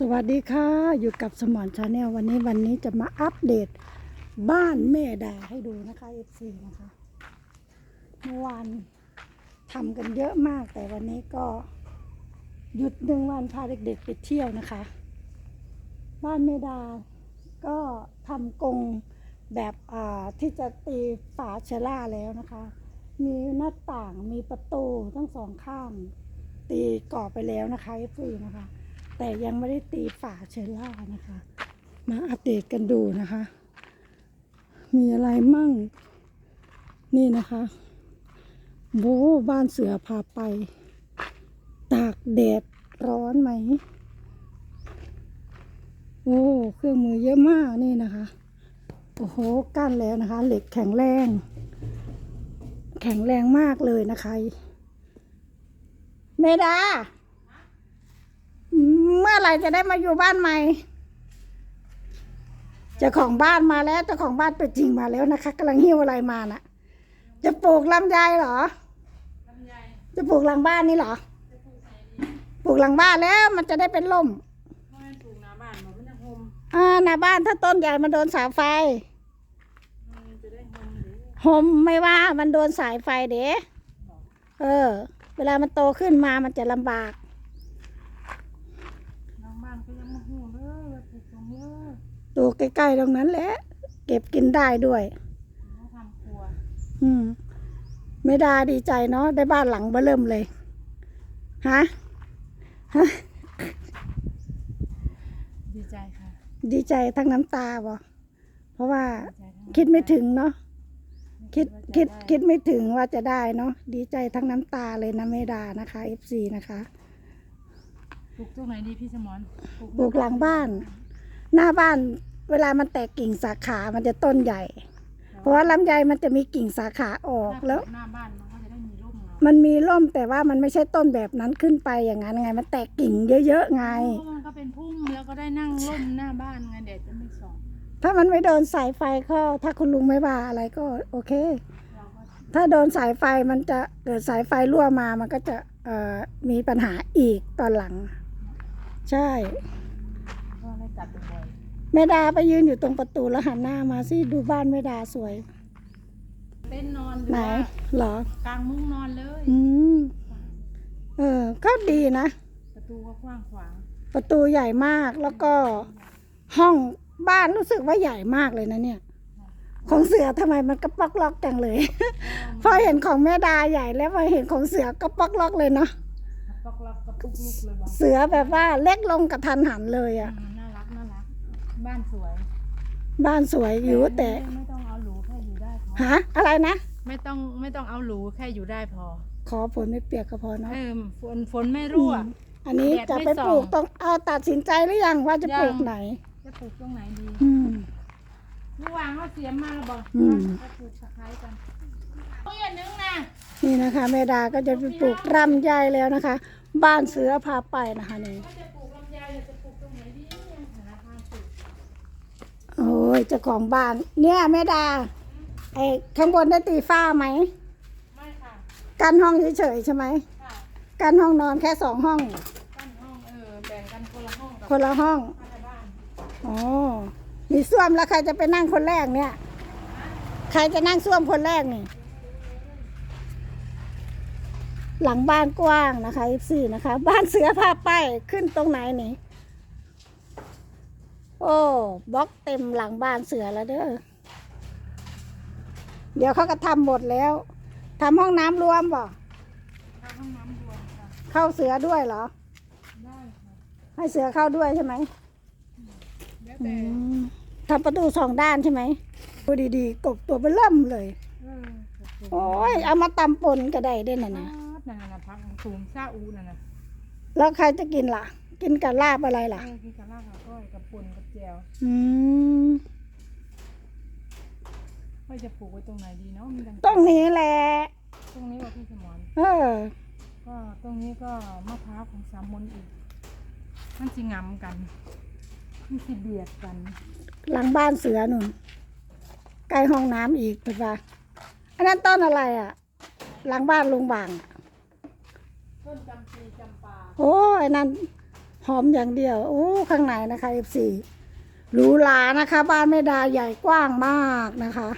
สวัสดีค่ะ อยู่กับสมอนชาแนลวันนี้วันนี้จะมาอัปเดตบ้านแม่ดาให้ดูนะคะ FC นะคะเมื่อวานทำกันเยอะมากแต่วันนี้ก็หยุดหนึ่งวันพาเด็กๆไปเที่ยวนะคะ บ้านแม่ดาก็ทำกรงแบบที่จะตีฝาเชล่าแล้วนะคะ มีหน้าต่างมีประตูทั้งสองข้าง ตีก่อไปแล้วนะคะ FC นะคะ แต่ยังไม่ได้ตีฝาเชลล่านะคะ มาอัปเดตกันดูนะคะ มีอะไรมั่ง นี่นะคะโบบ้านเสือพาไป ตากแดดร้อนไหม โอ้เครื่องมือเยอะมากนี่นะคะ โอ้โหกั้นแล้วนะคะ เหล็กแข็งแรง แข็งแรงมากเลยนะคะ เมดา เมื่อไหร่จะได้มาอยู่บ้านใหม่เจ้าของบ้านมาแล้วเจ้าของบ้านตัวจริงมาแล้วนะคะกำลังหิ้วอะไรมาน่ะ จะปลูกลำไยเหรอจะปลูกหลังบ้านนี่เหรอปลูกหลังบ้านแล้วมันจะได้เป็นล่มไม่ปลูกหน้าบ้านบอกมันจะโฮมอ่าหน้าบ้านถ้าต้นใหญ่มันโดนสายไฟมันจะได้โฮมหรือหมไม่ว่ามันโดนสายไฟเด้เออ เวลามันโตขึ้นมามันจะลำบาก น้องบ้านก็ยังมาหูเลยว่าปลูกตรงนี้ ปลูกใกล้ๆตรงนั้นแหละ เก็บกินได้ด้วยเขาทำครัว อืมไม่ได้ดีใจเนาะได้บ้านหลังเบ้อเริ่มเลยฮะฮะดีใจค่ะดีใจทั้งน้ำตาบ่เพราะว่าดีใจทั้งคิดไม่ถึงเนาะคิดว่าจะคิดไคิดไม่ถึงว่าจะได้เนาะดีใจทั้งน้ำตาเลยนะเมดานะคะ FC นะคะปลูกตรงไหนดีพี่สมรปลูกหลังบ้าน หน้าบ้านเวลามันแตกกิ่งสาขามันจะต้นใหญ่ เพราะว่าลำไยมันจะมีกิ่งสาขาออกแล้ว หน้าบ้านมันก็จะได้มีร่มเนาะมันมีร่มแต่ว่ามันไม่ใช่ต้นแบบนั้นขึ้นไปอย่างนั้นไง มันแตกกิ่งเยอะๆไง เพราะมันก็เป็นพุ่มแล้วก็ได้นั่งร่มหน้าบ้านไงแดดจะไม่ส่องถ้ามันไม่โดนสายไฟเข้า ถ้าคุณลุงไม่ว่าอะไรก็โอเค เราก็ถ้าโดนสายไฟมันจะเกิดสายไฟรั่วมามันก็จะเอ่อมีปัญหาอีกตอนหลัง ใช่ ก็ได้จัดบ่อย แม่ดาไปยืนอยู่ตรงประตูแล้วหันหน้ามาสิดูบ้านแม่ดาสวยๆเต้นนอนหรือไหนว่าเหรอกลางมุ้งนอนเลย อืมเออ ก็ดีนะ ประตูก็กว้างขวาง ประตูใหญ่มากแล้วก็ห้องบ้านรู้สึกว่าใหญ่มากเลยนะเนี่ย ของเสือทำไมมันกระปอกล็อกจังเลย พอเห็นของแม่ดาใหญ่แล้วพอเห็นของเสือกระปอกล็อกเลยเนาะปอกล็อกกระปุกลุกเลยบอกเสือแบบว่าเล็กลงกระทันหันเลยอะ บ้านสวยบ้านสวยอยู่แต่ไม่ต้องเอาหรูแค่อยู่ได้พอฮะอะไรนะ ไม่ต้องไม่ต้องเอาหรูแค่อยู่ได้พอ ขอฝนไม่เปียกก็พอเนาะเออฝนฝนไม่รั่วอืมอันนี้แดดจะไม่ไปส่อง ปลูกตรงเอาตัดสินใจหรือยังว่าจะปลูกยังไหน จะปลูกตรงไหนดีอืมระหว่างเขาเสียมมาแล้วบอกอืม จะปลูกตะไคร้กันโอ้ยอันนึงนะนี่นะคะแม่ดาก็จะไปปลูกรำไยแล้วนะคะ บ้านเสือพาไปนะคะนี่ว่าจะปลูกลำไยหรือจะปลูกตรงไหนดีหาทางปลูก โอ้ ยเจ้าของบ้าน เนี่ยแม่ดาไอ้ข้างบนได้ตีฝ้าไหมไม่ค่ะกันห้องเฉยๆใช่ไหมค่ะกันห้องนอนแค่สองห้อง กั้นห้องเออแบ่งกันคนละห้องกับคนละห้องภายในบ้านอ๋อมีส้วมแล้วใครจะไปนั่งคนแรกเนี่ย ใครจะนั่งส้วมคนแรกนี่ หลังบ้านกว้างนะคะอีซี่นะคะ บ้านเสือพาไปขึ้นตรงไหนนี่ โอ้บล็อกเต็มหลังบ้านเสือแล้วเด้อ เดี๋ยวเขาก็ทำหมดแล้วทำห้องน้ำรวมบ่ทางห้องน้ำรวมค่ะเข้าเสือด้วยเหรอ ได้ค่ะให้เสือเข้าด้วยใช่ไหมแล้วอืแต่มทำประตูสองด้านใช่ไหมดูดีๆกบตัวเบล่มเลย เออโอ้ยเอามาตำปนก็ได้เด้น่ะนั่นะนน่ะพักสูงซาอูนั่นน่ะแล้วใครจะกินล่ะ กินกับลาบอะไรล่ะ เออกินกับลาบกับก้อยกับปุ่นกับแจวอืม ว่าจะปลูกไว้ตรงไหนดีเนาะมีดังตรงนี้แหละ ตรงนี้ว่าพี่สมรเออ ก็ตรงนี้ก็มะพร้าวของสามมนอีกมันสิงำกันมันสิเบียดกันหลังบ้านเสือหนุนใกล้ห้องน้ำอีกเป็นว่าอันนั้นต้นอะไรอะ หลังบ้านลุงบางอะต้นจำปีจำปาโอ้ยอันนั้น หอมอย่างเดียวโอ้ข้างในนะคะเอฟซีหรูหรานะคะ บ้านแม่ดาใหญ่กว้างมากนะคะ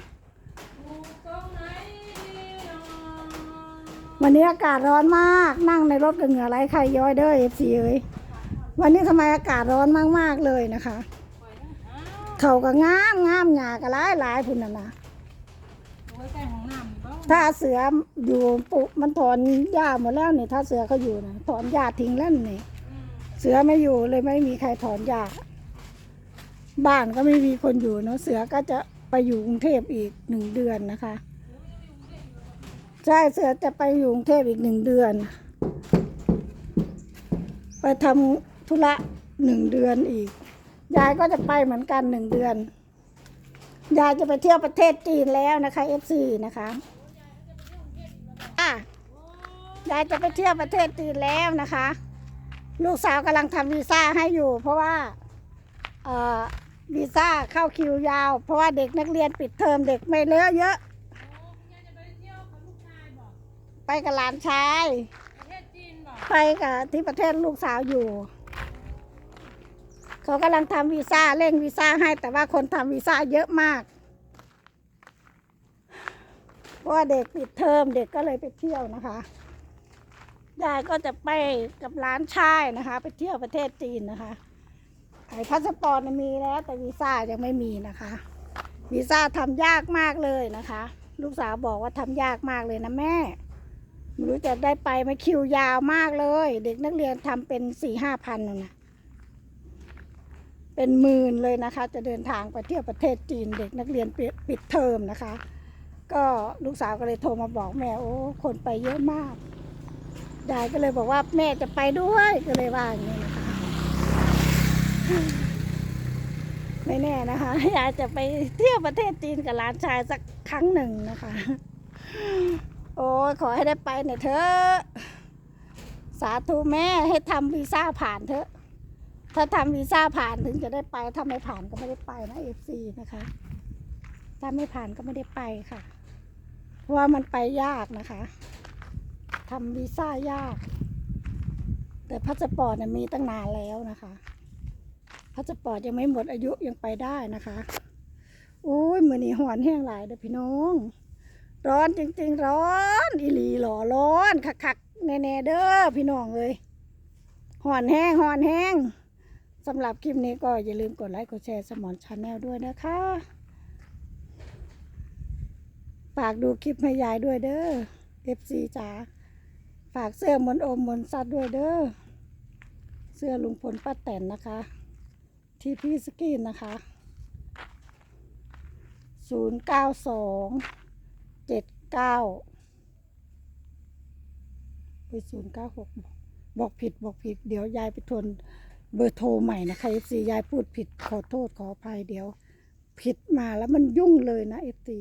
วันนี้อากาศร้อนมากนั่งในรถกับเหงื่อไหลใครย้อยเด้อเอฟซีเอ้ยวันนี้ทำไมอากาศร้อนมากๆเลยนะคะ เขาก็งามงามหยาก็หลายหลายพุ่นน่ะนะถ้าเสืออยู่ปุ๊มันถอนหญ้าหมดแล้วนี่ถ้าเสือเขาอยู่นะถอนหญ้าทิ้งแล้วนี่ เสือไม่อยู่เลยไม่มีใครถอนหญ้าบ้านก็ไม่มีคนอยู่เนาะเสือก็จะไปอยู่กรุงเทพอีกหนึ่งเดือนนะคะ ใช่เสือจะไปอยู่กรุงเทพอีกหนึ่งเดือน ไปทำธุระหนึ่งเดือนอีก ยายก็จะไปเหมือนกันหนึ่งเดือน ยายจะไปเที่ยวประเทศจีนแล้วนะคะเอฟซีนะคะอะยายจะไปเที่ยวประเทศจีนแล้วนะคะ ลูกสาวกำลังทำวีซ่าให้อยู่ เพราะว่าวีซ่าเข้าคิวยาว เพราะว่าเด็กนักเรียนปิดเทอมเด็กไม่เลอะเยอะ ไปกับหลานชายไปกับที่ประเทศลูกสาวอยู่เขากำลังทำวีซ่าเร่งวีซ่าให้ แต่ว่าคนทำวีซ่าเยอะมากเพราะว่าเด็กปิดเทอมเด็กก็เลยไปเที่ยวนะคะ ยายก็จะไปกับร้านชายนะคะ ไปเที่ยวประเทศจีนนะคะไอ้พาสปอร์ตมีแล้ว แต่วีซ่ายังไม่มีนะคะวีซ่าทำยากมากเลยนะคะ ลูกสาวบอกว่าทำยากมากเลยนะแม่ไม่รู้จะได้ไปไหมคิวยาวมากเลย เด็กนักเรียนทำเป็นสี่ห้าพันนะเป็นหมื่นเลยนะคะ จะเดินทางไปเที่ยวประเทศจีน เด็กนักเรียนปิดปิดเทอมนะคะ ก็ลูกสาวก็เลยโทรมาบอกแม่โอ้คนไปเยอะมาก ยายก็เลยบอกว่าแม่จะไปด้วยก็เลยว่าอย่างนี้นะคะไม่แน่นะคะยายจะไปเที่ยวประเทศจีนกับหลานชายสักครั้งหนึ่งนะคะ โอ้ขอให้ได้ไปหน่อยเถอะสาธุแม่ให้ทำวีซ่าผ่านเถอะ ถ้าทำวีซ่าผ่านถึงจะได้ไปถ้าไม่ผ่านก็ไม่ได้ไปนะเอฟซีนะคะ ถ้าไม่ผ่านก็ไม่ได้ไปค่ะ เพราะว่ามันไปยากนะคะ ทำวีซ่ายาก แต่พาสปอร์ตน่ะมีตั้งนานแล้วนะคะพาสปอร์ตยังไม่หมดอายุยังไปได้นะคะโอ้ยมือนี้หอนแห้งหลายเด้อพี่น้อง ร้อนจริงๆ ร้อนอีหลีหล่อร้อนคักๆแน่ๆเด้อพี่น้องเอ้ยหอนแห้งหอนแห้งสำหรับคลิปนี้ก็อย่าลืมกดไลค์กดแชร์สมอนชาแนลด้วยนะคะฝากดูคลิปให้ยายด้วยเด้อ FC จ๋า ฝากเสื้อมนโอมมนต์ซัดด้วยเด้อ เสื้อลุงพลป้าแตนนะคะ ที่พี่สกินนะคะ092เจ็ดเก้าไปศูนย์เก้าหกบอกผิดบอกผิด เดี๋ยวยายไปทวนเบอร์โทรใหม่นะคะเอฟซียายพูดผิดขอโทษขออภัยเดี๋ยว ผิดมาแล้วมันยุ่งเลยนะเอฟซี